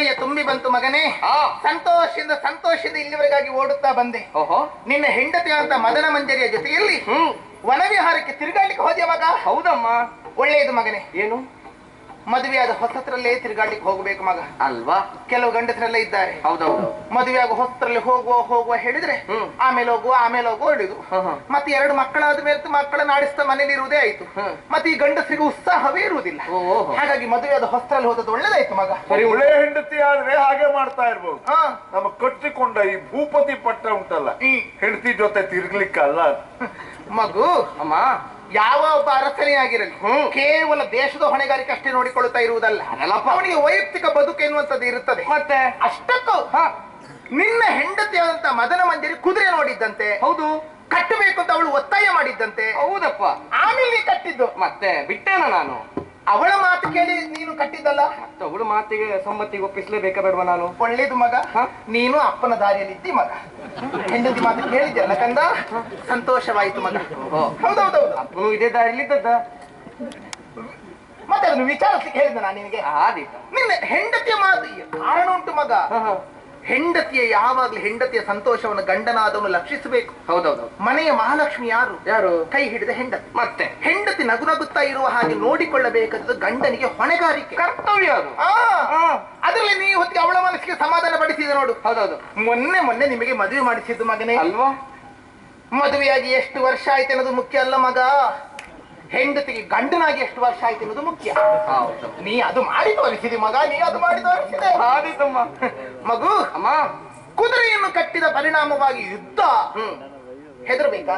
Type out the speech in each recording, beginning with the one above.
ಹೃದಯ ತುಂಬಿ ಬಂತು ಮಗನೇ. ಸಂತೋಷದಿಂದ ಸಂತೋಷದಿಂದ ಸಂತೋಷದ ಇಲ್ಲಿವರೆಗಾಗಿ ಓಡುತ್ತಾ ಬಂದೆ. ಓಹೋ. ನಿನ್ನ ಹೆಂಡತಿಯಾದ ಮದನ ಮಂಜರಿಯ ಜೊತೆಯಲ್ಲಿ ಹ್ಮ್. ವನವಿಹಾರಕ್ಕೆ ತಿರುಗಾಡ್ಲಿಕ್ಕೆ ಹೋದ್ಯ ಮಗ? ಹೌದಮ್ಮ. ಒಳ್ಳೆಯದು ಮಗನೇ. ಏನು? ಮದುವೆಯಾದ ಹೊಸತ್ರಲ್ಲೇ ತಿರುಗಾಡ್ಲಿಕ್ಕೆ ಹೋಗಬೇಕು ಮಗ. ಅಲ್ವಾ? ಕೆಲವು ಗಂಡಸರೆಲ್ಲ ಇದ್ದಾರೆ. ಹೌದೌದು. ಮದುವೆ ಮದುವೆಯಾಗ ಹೊಸತ್ರಲ್ಲಿ ಹೋಗುವ ಹೋಗುವ ಹೇಳಿದ್ರೆ ಆಮೇಲೆ ಹೋಗುವ ಆಮೇಲೆ ಹೋಗುವ ಹೇಳಿದು ಹ, ಹ. ಮತ್ತೆ ಎರಡು ಮಕ್ಕಳಾದ ಮೇಲೆ ಮಕ್ಕಳನ್ನ ಆಡಿಸ್ತಾ ಮನೇಲಿ ಇರುವುದೇ ಆಯ್ತು. ಮತ್ತೆ ಈ ಗಂಡಸರಿಗೆ ಉತ್ಸಾಹವೇ ಇರುವುದಿಲ್ಲ. ಹಾಗಾಗಿ ಮದುವೆ ಆದ ಮದುವೆಯಾದ ಹೊಸರಲ್ಲಿ ಹೋದದ್ದು ಒಳ್ಳೇದಾಯ್ತು ಮಗ. ಸರಿ ಒಳ್ಳೆ ಹೆಂಡತಿ ಆದ್ರೆ ಹಾಗೆ ಮಾಡ್ತಾ ಇರ್ಬೋದು. ಹಾ. ನಮ್ಮ ಕಟ್ಟಿಕೊಂಡ ಈ ಭೂಪತಿ ಪಟ್ಟ ಉಂಟಲ್ಲ ಹೆಂಡತಿ ಜೊತೆ ತಿರ್ಗ್ಲಿಕ್ಕಲ್ಲ. ಮಗು. ಅಮ್ಮ. ಯಾವ ಒಬ್ಬ ಅರಸನೇ ಆಗಿರಲಿ. ಕೇವಲ ದೇಶದ ಹೊಣೆಗಾರಿಕೆ ಅಷ್ಟೇ ನೋಡಿಕೊಳ್ಳುತ್ತಾ ಇರುವುದಲ್ಲ. ಅವನಿಗೆ ವೈಯಕ್ತಿಕ ಬದುಕು ಎನ್ನುವಂಥದ್ದು ಇರುತ್ತದೆ. ಮತ್ತೆ? ಅಷ್ಟಕ್ಕೂ ನಿನ್ನ ನಿನ್ನ ಹೆಂಡತಿಯಾದಂತ ಮದನ ಮಂದಿರಿ ಕುದುರೆ ನೋಡಿದ್ದಂತೆ ಹೌದು. ಕಟ್ಟಬೇಕು ಅಂತ ಅವಳು ಒತ್ತಾಯ ಮಾಡಿದ್ದಂತೆ. ಹೌದಪ್ಪ. ಆಮೇಲೆ ಕಟ್ಟಿದ್ದು. ಮತ್ತೆ ಬಿಟ್ಟೇನ ನಾನು? ಅವಳ ಮಾತು ಕೇಳಿ ನೀನು ಕಟ್ಟಿದ್ದಲ್ಲ? ಅವಳ ಮಾತಿಗೆ ಸಮ್ಮತಿಗೆ ಒಪ್ಪಿಸ್ಲೇಬೇಕಾ ಬೇಡವಾ ನಾನು? ಒಳ್ಳೇದು ಮಗ? ನೀನು ಅಪ್ಪನ ದಾರಿಯಲ್ಲಿ ಇದ್ದಿ ಮಗ. ಹೆಂಡತಿ ಮಾತು ಕೇಳಿದ್ಯಲ್ಲ ಕಂದ? ಸಂತೋಷವಾಯಿತು ಮಗ. ಹೌದೌದೌದು ಅಪ್ಪನು ಇದೇ ದಾರಿಲಿದ್ದದ್ದ ಮತ್ತೆ ಅದನ್ನು ವಿಚಾರಿಸಿ ಹೇಳಿದ ನಾನು ನಿನಗೆ. ನಿನ್ನ ಹೆಂಡತಿಯ ಮಾತು ಕಾರಣ ಉಂಟು ಮಗ. ಹೆಂಡತಿಯ ಯಾವಾಗ್ಲೂ ಹೆಂಡತಿಯ ಸಂತೋಷವನ್ನು ಗಂಡನಾದವನು ಲಕ್ಷಿಸಬೇಕು. ಹೌದೌದು. ಮನೆಯ ಮಹಾಲಕ್ಷ್ಮಿ ಯಾರು? ಯಾರು? ಕೈ ಹಿಡಿದ ಹೆಂಡತಿ. ಮತ್ತೆ? ಹೆಂಡತಿ ನಗು ನಗುತ್ತಾ ಇರುವ ಹಾಗೆ ನೋಡಿಕೊಳ್ಳಬೇಕಾದ ಗಂಡನಿಗೆ ಹೊಣೆಗಾರಿಕೆ. ಕರ್ತವ್ಯ ಅದು. ಆ, ಹಾ. ಅದರಲ್ಲಿ ನೀವು ಹೊತ್ತಿಗೆ ಅವಳ ಮನಸ್ಸಿಗೆ ಸಮಾಧಾನ ಪಡಿಸಿದ ನೋಡು. ಹೌದೌದು. ಮೊನ್ನೆ ಮೊನ್ನೆ ನಿಮಗೆ ಮದುವೆ ಮಾಡಿಸಿದ್ದು ಮಗನೇ. ಅಲ್ವಾ? ಮದುವೆಯಾಗಿ ಎಷ್ಟು ವರ್ಷ ಆಯ್ತು ಅನ್ನೋದು ಮುಖ್ಯ ಅಲ್ಲ ಮಗ. ಹೆಂಡತಿಗೆ ಗಂಡನಾಗಿ ಎಷ್ಟು ವರ್ಷ ಆಯ್ತು ಅನ್ನೋದು ಮುಖ್ಯ. ಹೌದು. ನೀ ಅದು ಮಾಡಿ ತೋರಿಸಿದಿ ಮಗ ನೀ ಅದು ಮಾಡಿ ತೋರಿಸಿದೆ. ಆದೀತಮ್ಮ ಮಗು ಅಮ್ಮ. ಕುದುರೆಯನ್ನು ಕಟ್ಟಿದ ಪರಿಣಾಮವಾಗಿ ಯುದ್ಧ ಹೆದರ್ಬೇಕಾ?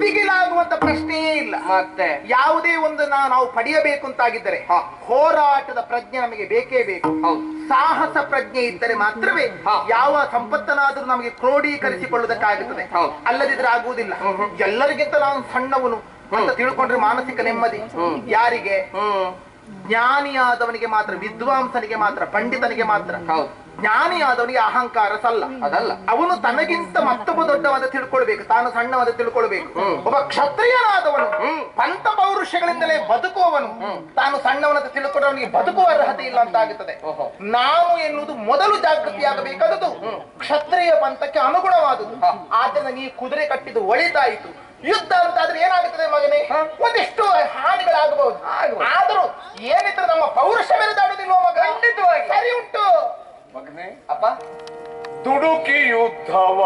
ದಿಗಿಲಾಗುವಂತ ಪ್ರಶ್ನೆಯೇ ಇಲ್ಲ. ಮತ್ತೆ? ಯಾವುದೇ ಒಂದು ನಾವು ಪಡೆಯಬೇಕು ಅಂತಾಗಿದ್ದರೆ. ಹೋರಾಟದ ಪ್ರಜ್ಞೆ ನಮಗೆ ಬೇಕೇ ಬೇಕು. ಸಾಹಸ ಪ್ರಜ್ಞೆ ಇದ್ದರೆ ಮಾತ್ರವೇ ಯಾವ ಸಂಪತ್ತನಾದರೂ ನಮಗೆ ಕ್ರೋಢೀಕರಿಸಿಕೊಳ್ಳುವುದಕ್ಕಾಗುತ್ತದೆ ಹೌದು. ಅಲ್ಲದಿದ್ರೆ ಆಗುವುದಿಲ್ಲ. ಎಲ್ಲರಿಗಿಂತ ನಾನು ಸಣ್ಣವನು. ಅಂತ ತಿಳ್ಕೊಂಡ್ರೆ ಮಾನಸಿಕ ನೆಮ್ಮದಿ. ಯಾರಿಗೆ? ಜ್ಞಾನಿಯಾದವನಿಗೆ ಮಾತ್ರ ವಿದ್ವಾಂಸನಿಗೆ ಮಾತ್ರ ಪಂಡಿತನಿಗೆ ಮಾತ್ರ. ಜ್ಞಾನಿಯಾದವನಿಗೆ ಅಹಂಕಾರ ಸಲ್ಲ. ಅದಲ್ಲ. ಅವನು ತನಗಿಂತ ಮತ್ತೊಬ್ಬ ದೊಡ್ಡವಾದ ತಿಳ್ಕೊಳ್ಬೇಕು ತಾನು ಸಣ್ಣವಾದ ತಿಳ್ಕೊಳ್ಬೇಕು. ಒಬ್ಬ ಕ್ಷತ್ರಿಯನಾದವನು ಪಂತ ಪಂಥ ಪೌರುಷಗಳಿಂದಲೇ ಬದುಕುವವನು ತಾನು ಸಣ್ಣವನಂತ ತಿಳ್ಕೊಂಡ್ರೆ ಅವನಿಗೆ ಬದುಕುವ ಅರ್ಹತೆ ಇಲ್ಲ ಅಂತ ಆಗುತ್ತದೆ ನಾವು ನಾನು ಎನ್ನುವುದು ಮೊದಲು ಜಾಗೃತಿಯಾಗಬೇಕಾದದ್ದು. ಕ್ಷತ್ರಿಯ ಪಂಥಕ್ಕೆ ಅನುಗುಣವಾದುದು ಆದ್ದರಿಂದ ನೀ ಕುದುರೆ ಕಟ್ಟಿದ್ದು ಒಳಿತಾಯಿತು. ಯುದ್ಧ ಅಂತಾದ್ರೆ ಏನಾಗುತ್ತದೆ ಮಗನೇ? ಒಂದಿಷ್ಟು ಹಾನಿಗಳಾಗಬಹುದು. ಆದರೂ ಏನಿದ್ರೆ ನಮ್ಮ ಪೌರುಷ ಮೆರೆದಾಡುದಿಲ್ವ ಮಗ? ಖಂಡಿತವಾಗಿ. ಸರಿ ಉಂಟು. ಮಗನೇ ಅಪ್ಪ. ದುಡುಕಿ ಯುದ್ಧವ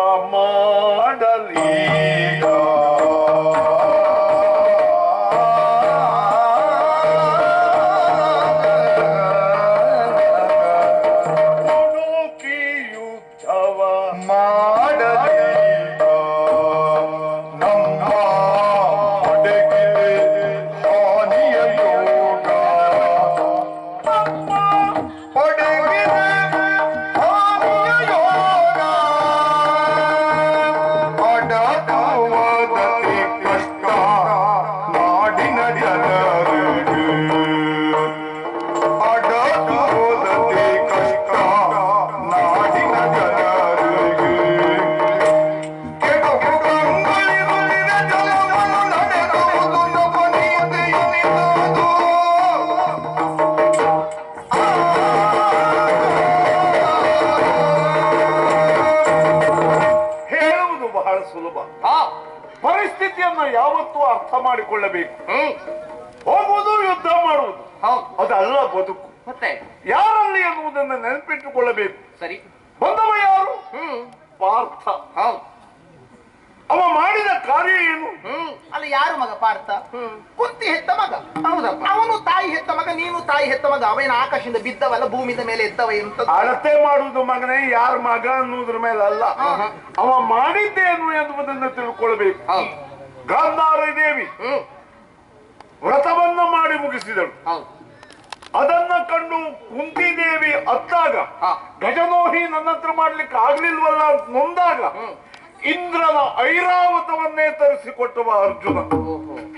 ಮಾಡಿಕೊಳ್ಳಬೇಕು. ಹೋಗುವುದು ಯುದ್ಧ ಮಾಡುವುದು. ಅದಲ್ಲ ಬದುಕು. ಮತ್ತೆ? ಯಾರಲ್ಲಿ ಎನ್ನುವುದನ್ನು ನೆನಪಿಟ್ಟುಕೊಳ್ಳಬೇಕು. ಸರಿ. ಬಂದವ ಯಾರು? ಪಾರ್ಥ. ಅವ ಮಾಡಿದ ಕಾರ್ಯ ಏನು? ಅಲ್ಲಿ ಯಾರು ಮಗ ಪಾರ್ಥ? ಕುಂತಿ ಹೆತ್ತ ಮಗ. ಹೌದಪ್ಪ. ಅವನು ತಾಯಿ ಹೆತ್ತ ಮಗ ನೀನು ತಾಯಿ ಹೆತ್ತ ಮಗ. ಅವೇನು ಆಕಾಶದಿಂದ ಬಿದ್ದವಲ್ಲ ಭೂಮಿದ ಮೇಲೆ ಎದ್ದವ ಎಂತ ಅಳತೆ ಮಾಡುವುದು ಮಗನೇ ಯಾರ ಮಗ ಅನ್ನುವುದ್ರ ಮೇಲೆ ಅಲ್ಲ. ಅವ ಮಾಡಿದ್ದೇನು ಎನ್ನುವುದನ್ನು ತಿಳ್ಕೊಳ್ಬೇಕು. ಗಾಂಧಾರಿ ದೇವಿ ವ್ರತವನ್ನ ಮಾಡಿ ಮುಗಿಸಿದಳು. ಅದನ್ನ ಕಂಡು ಕುಂತಿದೇವಿ ಅತ್ತಾಗ ಹಾ. ಗಜನೋಹಿ ನನ್ನ ಹತ್ರ ಮಾಡ್ಲಿಕ್ಕೆ ಆಗ್ಲಿಲ್ವಲ್ಲ ನೊಂದಾಗ. ಇಂದ್ರನ ಐರಾವತವನ್ನೇ ತರಿಸಿಕೊಟ್ಟವ ಅರ್ಜುನ.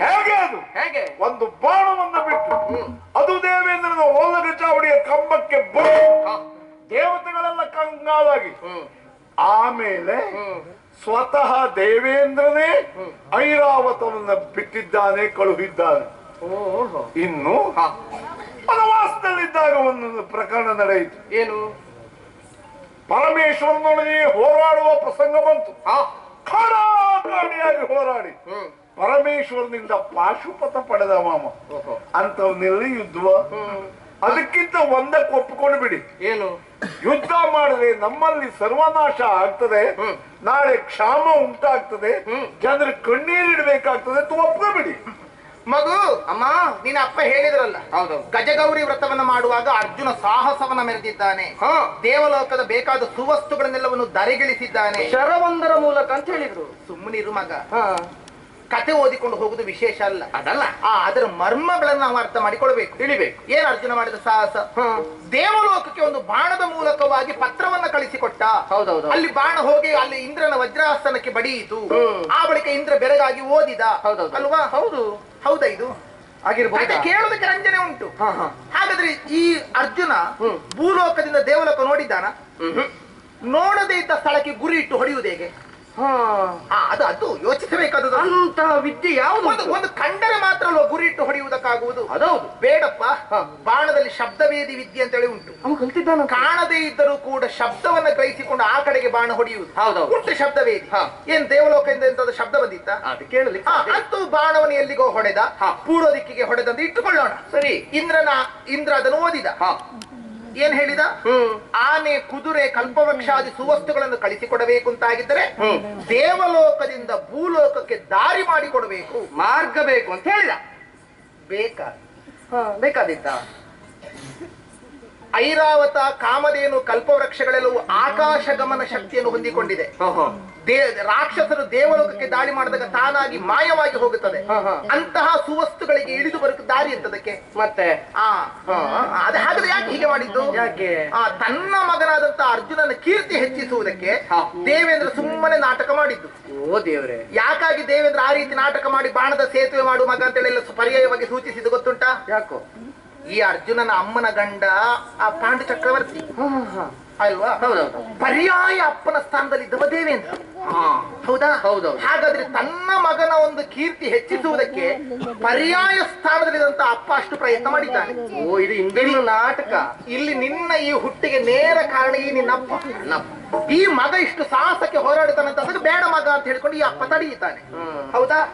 ಹೇಗೆ ಅದು? ಹೇಗೆ? ಒಂದು ಬಾಣವನ್ನ ಬಿಟ್ಟು ಅದು ದೇವೇಂದ್ರನ ಓಲಗ ಚಾವಡಿಯ ಕಂಬಕ್ಕೆ ಬರೋ. ದೇವತೆಗಳೆಲ್ಲ ಕಂಗಾಲಾಗಿ ಆಮೇಲೆ ಸ್ವತಃ ದೇವೇಂದ್ರನೇ ಐರಾವತನನ್ನ ಐರಾವತವನ್ನ ಬಿಟ್ಟಿದ್ದಾನೆ ಕಳುಹಿದ್ದಾನೆ. ಇನ್ನು ವನವಾಸದಲ್ಲಿದ್ದಾಗ ಒಂದು ಪ್ರಕರಣ ನಡೆಯಿತು. ಏನು? ಪರಮೇಶ್ವರನೊಡನೆ ಹೋರಾಡುವ ಪ್ರಸಂಗ ಬಂತು. ಹಾ. ಖಡಾಖಡಿಯಾಗಿ ಹೋರಾಡಿ. ಪರಮೇಶ್ವರನಿಂದ ಪಾಶುಪತ ಪಡೆದ ಮಾಮ. ಅಂತವನ್ನೆಲ್ಲ ಯುದ್ಧ ಅದಕ್ಕಿಂತ ಒಂದಕ್ಕೆ ಒಪ್ಪಿಕೊಂಡು ಬಿಡಿ. ಏನು? ಯುದ್ಧ ಮಾಡಿದ್ರೆ ನಮ್ಮಲ್ಲಿ ಸರ್ವನಾಶ ಆಗ್ತದೆ. ನಾಳೆ ಕ್ಷಾಮ ಉಂಟಾಗ್ತದೆ. ಜನರ ಕಣ್ಣೀರಿಡ್ಬೇಕಾಗ್ತದೆ ತು ಒಪ್ಕೊಬಿಡಿ ಮಗು ಅಮ್ಮ ನಿನ್ನ ಅಪ್ಪ ಹೇಳಿದ್ರಲ್ಲ. ಹೌದು. ಗಜಗೌರಿ ವ್ರತವನ್ನ ಮಾಡುವಾಗ ಅರ್ಜುನ ಸಾಹಸವನ್ನ ಮೆರೆದಿದ್ದಾನೆ. ದೇವಲೋಕದ ಬೇಕಾದ ಸುವಸ್ತುಗಳನ್ನೆಲ್ಲವನ್ನು ದರೆಗಿಳಿಸಿದ್ದಾನೆ ಶರವೊಂದರ ಮೂಲಕ ಅಂತ ಹೇಳಿದ್ರು. ಸುಮ್ಮನಿರು ಮಗ. ಹಾ. ಕತೆ ಓದಿಕೊಂಡು ಹೋಗುದು ವಿಶೇಷ ಅಲ್ಲ. ಅದಲ್ಲ. ಆ ಅದರ ಮರ್ಮಗಳನ್ನು ನಾವು ಅರ್ಥ ಮಾಡಿಕೊಳ್ಬೇಕು. ತಿಳಿಬೇಕು. ಏನ್ ಅರ್ಜುನ ಮಾಡಿದ ಸಾಹಸ? ದೇವಲೋಕಕ್ಕೆ ಒಂದು ಬಾಣದ ಮೂಲಕವಾಗಿ ಪತ್ರವನ್ನ ಕಳಿಸಿಕೊಟ್ಟ. ಹೌದೌದು. ಅಲ್ಲಿ ಬಾಣ ಹೋಗಿ ಅಲ್ಲಿ ಇಂದ್ರನ ವಜ್ರಾಸನಕ್ಕೆ ಬಡಿಯಿತು. ಆ ಬಳಿಕ ಇಂದ್ರ ಬೆರಗಾಗಿ ಓದಿದ. ಹೌದೌದು. ಅಲ್ವಾ? ಹೌದು. ಹೌದಾ ಇದು? ಆಗಿರ್ಬೋದು? ಕೇಳೋದಕ್ಕೆ ರಂಜನೆ ಉಂಟು. ಹಾಗಾದ್ರೆ ಈ ಅರ್ಜುನ ಭೂಲೋಕದಿಂದ ದೇವಲೋಕ ನೋಡಿದ್ದಾನ? ನೋಡದೇ ಇದ್ದ ಸ್ಥಳಕ್ಕೆ ಗುರಿ ಇಟ್ಟು ಹೊಡೆಯುವುದು ಹೇಗೆ? ಆ, ಅದು ಅದು ಯೋಚಿಸಬೇಕಾದದ್ದು. ಅಂತ ವಿದ್ಯೆ ಯಾವುದು? ಒಂದು ಒಂದು ಕಂಡರೆ ಮಾತ್ರ ಅಲ್ವಾ ಗುರಿ ಇಟ್ಟು ಹೊಡೆಯುವುದಕ್ಕಾಗುವುದು? ಅದೌದು ಬೇಡಪ್ಪ. ಹ, ಬಾಣದಲ್ಲಿ ಶಬ್ದವೇದಿ ವಿದ್ಯೆ ಅಂತೇಳಿ ಉಂಟು. ಅವನು ಕಲ್ತಿದ್ದಾನ ಕಾಣದೇ ಇದ್ದರೂ ಕೂಡ ಶಬ್ದವನ್ನ ಗ್ರಹಿಸಿಕೊಂಡು ಆ ಕಡೆಗೆ ಬಾಣ ಹೊಡೆಯುವುದು. ಹೌದೌದು. ಉಂಟು ಶಬ್ದವೇದಿ. ಹಾ. ಏನ್ ದೇವಲೋಕದಿಂದ ಎಂದ ಶಬ್ದ ಬಂದಿತ್ತ? ಅದು ಕೇಳಲಿ ಸಾಧ್ಯ ಇಲ್ಲ. ಅಂತೂ ಬಾಣವನ್ನು ಎಲ್ಲಿಗೋ ಹೊಡೆದ? ಹಾ. ಪೂರ್ವ ದಿಕ್ಕಿಗೆ ಹೊಡೆದಂತ ಇಟ್ಟುಕೊಳ್ಳೋಣ. ಸರಿ. ಇಂದ್ರನ ಇಂದ್ರ ಅದನ್ನು ಓದಿದ. ಹಾ. ಏನ್ ಹೇಳಿದ? ಆನೆ ಕುದುರೆ ಕಲ್ಪವೃಕ್ಷಾದಿ ಸುವಸ್ತುಗಳನ್ನು ಕಳಿಸಿಕೊಡಬೇಕು ಅಂತಾಗಿದ್ದರೆ. ದೇವಲೋಕದಿಂದ ಭೂಲೋಕಕ್ಕೆ ದಾರಿ ಮಾಡಿಕೊಡಬೇಕು. ಮಾರ್ಗ ಬೇಕು ಅಂತ ಹೇಳಿದ. ಬೇಕಾ? ಬೇಕಾದಿದ್ದ ಬೇಕಾದಿತ್ತ? ಐರಾವತ ಕಾಮಧೇನು ಕಲ್ಪವೃಕ್ಷಗಳೆಲ್ಲವೂ ಆಕಾಶ ಗಮನ ಶಕ್ತಿಯನ್ನು ಹೊಂದಿಕೊಂಡಿದೆ. ರಾಕ್ಷಸರು ದೇವಲೋಕಕ್ಕೆ ದಾಳಿ ಮಾಡಿದಾಗ ತಾನಾಗಿ ಮಾಯವಾಗಿ ಹೋಗುತ್ತದೆ. ಅಂತಹ ಸುವಸ್ತುಗಳಿಗೆ ಇಳಿದು ಬರಕ್ಕೆ ದಾರಿ ಇರ್ತದಕ್ಕೆ ಮತ್ತೆ? ಆ. ಅದ ಹಾಗಾದ್ರೆ ಯಾಕೆ ಹೀಗೆ ಮಾಡಿದ್ದು? ಯಾಕೆ? ಆ ತನ್ನ ಮಗನಾದಂತ ಅರ್ಜುನನ ಕೀರ್ತಿ ಹೆಚ್ಚಿಸುವುದಕ್ಕೆ. ದೇವೇಂದ್ರ ಸುಮ್ಮನೆ ನಾಟಕ ಮಾಡಿದ್ದು. ಓ ದೇವ್ರೆ. ಯಾಕಾಗಿ ದೇವೇಂದ್ರ ಆ ರೀತಿ ನಾಟಕ ಮಾಡಿ ಬಾಣದ ಸೇತುವೆ ಮಾಡುವ ಮಗ ಅಂತೇಳಿ ಪರ್ಯಾಯವಾಗಿ ಸೂಚಿಸಿದ್ದು ಗೊತ್ತುಂಟಾ? ಯಾಕೋ? ಈ ಅರ್ಜುನನ ಅಮ್ಮನ ಗಂಡ ಆ ಪಾಂಡು ಚಕ್ರವರ್ತಿ ಹಾ ಹಾ ಹಾ ಅಲ್ವಾ? ಹೌದೌದು. ಪರ್ಯಾಯ ಅಪ್ಪನ ಸ್ಥಾನದಲ್ಲಿದ್ದವ ದೇವೇಂದ್ರ ಹಾ. ಹೌದಾ? ಹೌದೌದು. ಹಾಗಾದ್ರೆ ತನ್ನ ಮಗನ ಒಂದು ಕೀರ್ತಿ ಹೆಚ್ಚಿಸುವುದಕ್ಕೆ ಪರ್ಯಾಯ ಸ್ಥಾನದಲ್ಲಿದ್ದಂತ ಅಪ್ಪ ಅಷ್ಟು ಪ್ರಯತ್ನ ಮಾಡಿದ್ದಾನೆ. ಓ ಇದು ಇಂದಿನ ನಾಟಕ. ಇಲ್ಲಿ ನಿನ್ನ ಈ ಹುಟ್ಟಿಗೆ ನೇರ ಕಾರಣ ಈ ನಿನ್ನಪ್ಪ. ನಪ್ಪ. ಈ ಮಗ ಇಷ್ಟು ಸಾಹಸಕ್ಕೆ ಹೋರಾಡುತ್ತಾನೆ ಅಂತ ಅದಕ್ಕೆ ಬೇಡ ಮಗ ಅಂತ ಹೇಳ್ಕೊಂಡು ಈ ಅಪ್ಪ ತಡೆಯುತ್ತಾನೆ. ಹೌದಾ?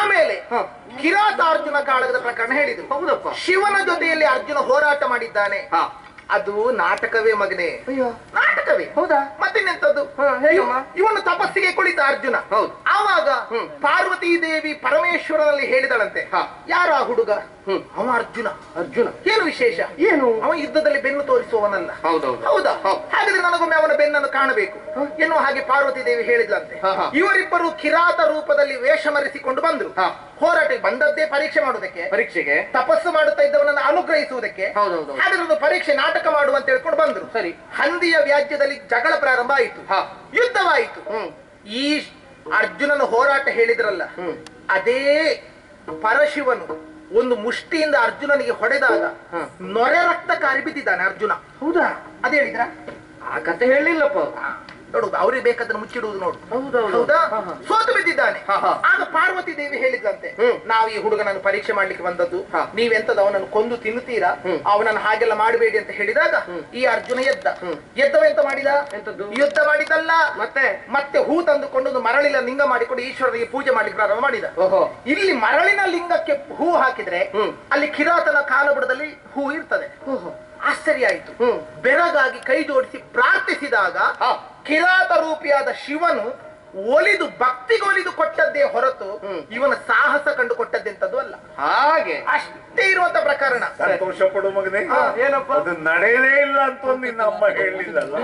ಆಮೇಲೆ ಕಿರಾತ ಕಿರಾತಾರ್ಜುನ ಕಾಳಗದ ಪ್ರಕರಣ ಹೇಳಿದ್ರು. ಹೌದಪ್ಪ. ಶಿವನ ಜೊತೆಯಲ್ಲಿ ಅರ್ಜುನ ಹೋರಾಟ ಮಾಡಿದ್ದಾನೆ. ಹಾ. ಅದು ನಾಟಕವೇ ಮಗನೆ. ಅಯ್ಯೋ. ನಾಟಕವೇ. ಹೌದಾ? ಮತ್ತಿನ್ನೆಂತದ್ದು? ಇವನು ತಪಸ್ಸಿಗೆ ಕುಳಿತ ಅರ್ಜುನ. ಹೌದು. ಆವಾಗ ಪಾರ್ವತಿ ದೇವಿ ಪರಮೇಶ್ವರನಲ್ಲಿ ಹೇಳಿದಳಂತೆ. ಹ. ಯಾರು ಆ ಹುಡುಗ. ಅವ ಅರ್ಜುನ. ಅರ್ಜುನ. ಏನು ವಿಶೇಷ? ಏನು? ಅವ ಯುದ್ಧದಲ್ಲಿ ಬೆನ್ನು ತೋರಿಸುವವನಲ್ಲ. ಹೌದೌದು. ಹೌದಾ? ಹೌದು. ಹಾಗಾದ್ರೆ ನನಗೊಮ್ಮೆ ಅವನ ಬೆನ್ನನ್ನು ಕಾಣಬೇಕು. ಎನ್ನುವ ಹಾಗೆ ಪಾರ್ವತಿ ದೇವಿ ಹೇಳಿದ್ಲಂತೆ. ಇವರಿಬ್ಬರು ಕಿರಾತ ರೂಪದಲ್ಲಿ ವೇಷ ಮರೆಸಿಕೊಂಡು ಬಂದ್ರು. ಹ. ಹೋರಾಟಕ್ಕೆ ಬಂದದ್ದೇ ಪರೀಕ್ಷೆ ಮಾಡುವುದಕ್ಕೆ ಪರೀಕ್ಷೆಗೆ? ತಪಸ್ಸು ಮಾಡುತ್ತಾ ಇದ್ದವನನ್ನು ಅನುಗ್ರಹಿಸುವುದಕ್ಕೆ ಹೌದೌದು. ಪರೀಕ್ಷೆ ನಾಟಕ ಮಾಡುವಂತ ಹೇಳ್ಕೊಂಡು ಬಂದ್ರು. ಸರಿ. ಹಂದಿಯ ವ್ಯಾಜ್ಯದಲ್ಲಿ ಜಗಳ ಪ್ರಾರಂಭ ಆಯಿತು. ಹಾ. ಯುದ್ಧವಾಯಿತು. ಈ ಅರ್ಜುನನ ಹೋರಾಟ ಹೇಳಿದ್ರಲ್ಲ. ಅದೇ ಪರಶಿವನು ಒಂದು ಮುಷ್ಟಿಯಿಂದ ಅರ್ಜುನನಿಗೆ ಹೊಡೆದಾಗ. ನೊರೆ ರಕ್ತ ಕಾರಿ ಬಿದ್ದಿದ್ದಾನೆ ಅರ್ಜುನ. ಹೌದಾ? ಅದೇ ಹೇಳಿದ್ರ? ಆ ಕತೆ ಹೇಳಿಲ್ಲಪ್ಪ. ನೋಡುದು ಅವ್ರಿಗೆ ಬೇಕಾದ್ರೆ ಮುಚ್ಚಿಡುವುದು ನೋಡು. ಹೌದಾ. ಸೋತು ಬಿದ್ದಿದ್ದಾನೆ. ಆಗ ಪಾರ್ವತಿ ದೇವಿ ಹೇಳಿದಂತೆ. ನಾವು ಈ ಹುಡುಗನನ್ನು ಪರೀಕ್ಷೆ ಮಾಡ್ಲಿಕ್ಕೆ ಬಂದದ್ದು. ನೀವೆಂತದ ಅವನನ್ನು ಕೊಂದು ತಿನ್ನುತ್ತೀರಾ. ಅವನನ್ನು ಹಾಗೆಲ್ಲ ಮಾಡಬೇಡಿ ಅಂತ ಹೇಳಿದಾಗ ಈ ಅರ್ಜುನ ಎದ್ದ ಎದ್ದವ ಎದ್ದವೆಂತ ಮಾಡಿದ ಎಂತದ್ದು? ಯುದ್ಧ ಮಾಡಿದಲ್ಲ ಮತ್ತೆ ಮತ್ತೆ ಹೂ ತಂದುಕೊಂಡು ಮರಳಿನ ಲಿಂಗ ಮಾಡಿಕೊಂಡು ಈಶ್ವರನಿಗೆ ಪೂಜೆ ಮಾಡ್ಲಿಕ್ಕೆ ಪ್ರಾರಂಭ ಮಾಡಿದ ಓಹೋ ಇಲ್ಲಿ ಮರಳಿನ ಲಿಂಗಕ್ಕೆ ಹೂ ಹಾಕಿದ್ರೆ. ಅಲ್ಲಿ ಕಿರಾತನ ಕಾಲಬುಡದಲ್ಲಿ ಹೂ ಇರ್ತದೆ ಆಶ್ಚರ್ಯ ಆಯ್ತು ಹ್ಮ್. ಬೆರಗಾಗಿ ಕೈ ಜೋಡಿಸಿ ಪ್ರಾರ್ಥಿಸಿದಾಗ. ಕಿರಾತ ರೂಪಿಯಾದ ಶಿವನು ಒಲಿದು ಭಕ್ತಿಗೊಲಿದು ಕೊಟ್ಟದ್ದೇ ಹೊರತು. ಇವನ ಸಾಹಸ ಕಂಡು ಕೊಟ್ಟದ್ದೆಂತದ್ದು ಅಲ್ಲ. ಹಾಗೆ. ಅಷ್ಟೇ ಇರುವಂತ ಪ್ರಕರಣ. ಸಂತೋಷ ಪಡು ಮಗನೇ. ಹಾ, ಏನಪ್ಪ? ಅದು ನಡೆಯಲೇ ಇಲ್ಲ ಅಂತ ಒಂದು ನಿನ್ನ ಅಮ್ಮ ಹೇಳಿಲ್ಲಲ್ಲ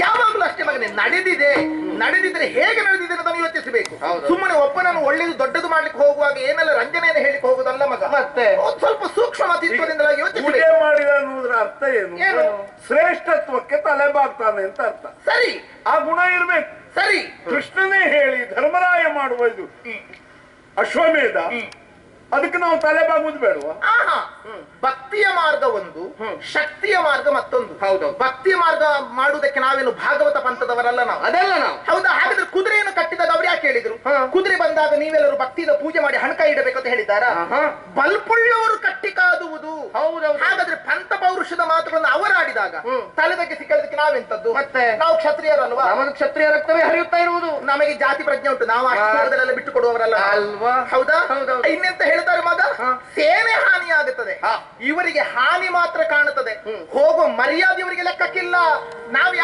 ಯಾವಾಗ್ಲೂ ಅಷ್ಟೇ ಮಗನೇ ನಡೆದಿದೆ. ನಡೆದಿದ್ರೆ ಹೇಗೆ ನಡೆದಿದೆ ಅಂತ ಯೋಚಿಸಬೇಕು. ಸುಮ್ಮನೆ ಒಬ್ಬನನ್ನು ಒಳ್ಳೆಯದು ದೊಡ್ಡದು ಮಾಡ್ಲಿಕ್ಕೆ ಹೋಗುವಾಗ ಏನೆಲ್ಲ ರಂಜನೆಯನ್ನು ಹೇಳಿಕ್ಕೆ ಹೋಗುದಲ್ಲ ಮಗ? ಮತ್ತೆ? ಸ್ವಲ್ಪ ಸೂಕ್ಷ್ಮ ಮತಿತ್ವದಿಂದ ಪೂಜೆ ಯೋಚಿಸಬೇಕು ಮಾಡಿದ ಅನ್ನೋದ್ರ ಅರ್ಥ ಏನು? ಏನು? ಶ್ರೇಷ್ಠತ್ವಕ್ಕೆ ತಲೆ ಬಾಗ್ತಾನೆ ಅಂತ ಅರ್ಥ. ಸರಿ. ಆ ಗುಣ ಇರ್ಬೇಕು. ಸರಿ ಕೃಷ್ಣನೇ ಹೇಳಿ ಧರ್ಮರಾಯ ಮಾಡುವ ಇದು. ಅಶ್ವಮೇಧ. ಅದಕ್ಕೆ ನಾವು ತಲೆ ಬಾಗುದು ಬೇಡವಾ ಭಕ್ತಿಯ ಮಾರ್ಗ ಒಂದು ಶಕ್ತಿಯ ಮಾರ್ಗ ಮತ್ತೊಂದು ಹೌದು. ಭಕ್ತಿಯ ಮಾರ್ಗ ಮಾಡುವುದಕ್ಕೆ ನಾವೇನು ಭಾಗವತ ಪಂಥದವರಲ್ಲ ನಾವು ಅದೆಲ್ಲ ನಾವು ಹೌದು ಹಾಗಾದ್ರೆ ಕುದುರೆಯನ್ನು ಕಟ್ಟಿದಾಗ ಅವ್ರು ಯಾಕೆ ಹೇಳಿದ್ರು. ಕುದುರೆ ಬಂದಾಗ ನೀವೆಲ್ಲರೂ ಭಕ್ತಿಯಿಂದ ಪೂಜೆ ಮಾಡಿ ಹಣಕ ಇಡಬೇಕು ಅಂತ ಹೇಳಿದಾರ. ಬಲ್ಪುಳ್ಳವರು ಕಟ್ಟಿ ಕಾದುವುದು ಹೌದು ಹಾಗಾದ್ರೆ ಪಂಥ ಪೌರುಷದ ಮಾತುಗಳನ್ನು ಅವರಾಡಿದಾಗ. ತಲೆದಕ್ಕೆ ಸಿಕ್ಕದಕ್ಕೆ ನಾವೆಂತದ್ದು ಮತ್ತೆ? ನಾವು ಕ್ಷತ್ರಿಯರಲ್ವಾ ನಮಗೆ ಕ್ಷತ್ರಿಯ ರಕ್ತವೇ ಹರಿಯುತ್ತಾ ಇರುವುದು ನಮಗೆ ಜಾತಿ ಪ್ರಜ್ಞೆ ಉಂಟು ನಾವು ಆಶೀರ್ವಾದದಲ್ಲೆಲ್ಲ ಬಿಟ್ಟು ಕೊಡುವವರಲ್ಲ. ಅಲ್ವಾ? ಹೌದಾ ಹೌದೌದು. ಇನ್ನೆಂತ ಹೇಳ್ತಾರೆ ಮಗ. ಸೇನೆ ಹಾನಿಯಾಗುತ್ತದೆ. ಇವರಿಗೆ ಹಾನಿ ಮಾತ್ರ ಕಾಣುತ್ತದೆ. ಹೋಗೋ ಹೋಗುವ ಮರ್ಯಾದೆ ಇವರಿಗೆ ಲೆಕ್ಕಕ್ಕಿಲ್ಲ. ನಾವ್